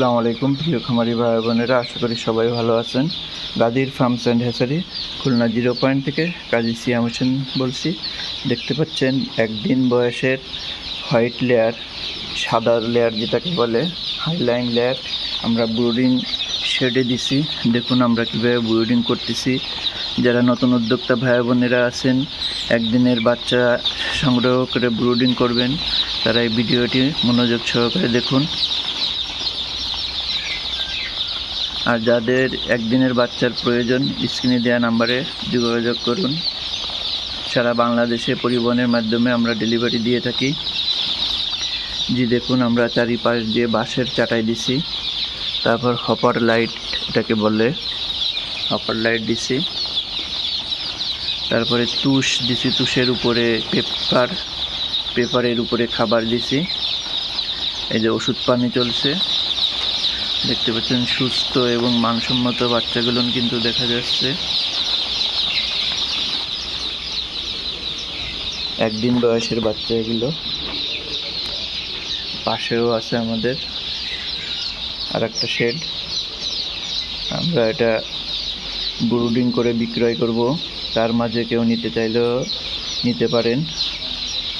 আসসালামু আলাইকুম, প্রিয় খামারি ভাই বোনেরা আশা করি সবাই ভালো আছেন। Gadir farms and hatchery, Khulna zero point থেকে কাজী সিয়াম হোসেন বলছি। দেখতে পাচ্ছেন, একদিন বয়সের হোয়াইট লেয়ার, সাদা লেয়ার যেটাকে বলে, হাইলাইন লেয়ার। আমরা ব্রুডিং শেডে দিছি। দেখুন আমরা কীভাবে ব্রুডিং করতেছি। যারা নতুন উদ্যোক্তা ভাই বোনেরা আছেন, একদিনের বাচ্চা সংগ্রহ করে ব্রুডিং করবেন, তারা এই ভিডিওটি মনোযোগ সহকারে দেখুন। আর যাদের একদিনের বাচ্চার প্রয়োজন, স্ক্রিনে দেওয়া নাম্বারে যোগাযোগ করুন। সারা বাংলাদেশে পরিবহনের মাধ্যমে আমরা ডেলিভারি দিয়ে থাকি। জি, দেখুন, আমরা চারিপাশ দিয়ে বাঁশের চাটাই দিছি। তারপর হপার লাইট, এটাকে বলে হপার লাইট দিছি। তারপরে তুষ দিছি, তুষের উপরে পেপার, পেপারের উপরে খাবার দিছি। এই যে ওষুধ পানি চলছে। দেখতে পাচ্ছেন, সুস্থ এবং মানসম্মত বাচ্চাগুলো কিন্তু দেখা যাচ্ছে। একদিন বয়সের বাচ্চা এগুলো পাশেও আছে আমাদের। আর একটা শেড আমরা এটা ব্রুডিং করে বিক্রয় করব। তার মাঝে কেউ নিতে চাইলেও নিতে পারেন।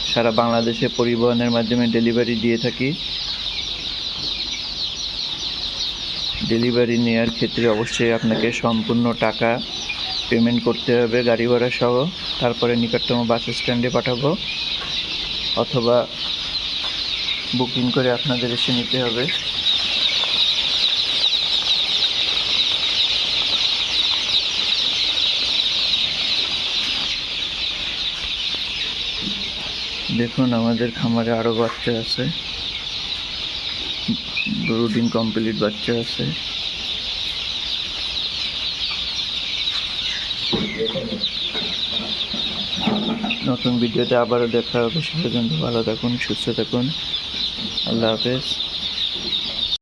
সারা বাংলাদেশে পরিবহনের মাধ্যমে ডেলিভারি দিয়ে থাকি। ডেলিভারি নেওয়ার ক্ষেত্রে অবশ্যই আপনাকে সম্পূর্ণ টাকা পেমেন্ট করতে হবে গাড়ি ভাড়া সহ। তারপরে নিকটতম বাস স্ট্যান্ডে পাঠাবো। অথবা বুকিং করে আপনাদের এসে নিতে হবে। দেখুন, আমাদের খামারে আরও বাচ্চা আছে। ব্রুডিং কমপ্লিট, বাচ্চা আছে। নতুন ভিডিওতে আবারও দেখা হবে। সবাই ভালো থাকুন, সুস্থ থাকুন। আল্লাহ হাফেজ।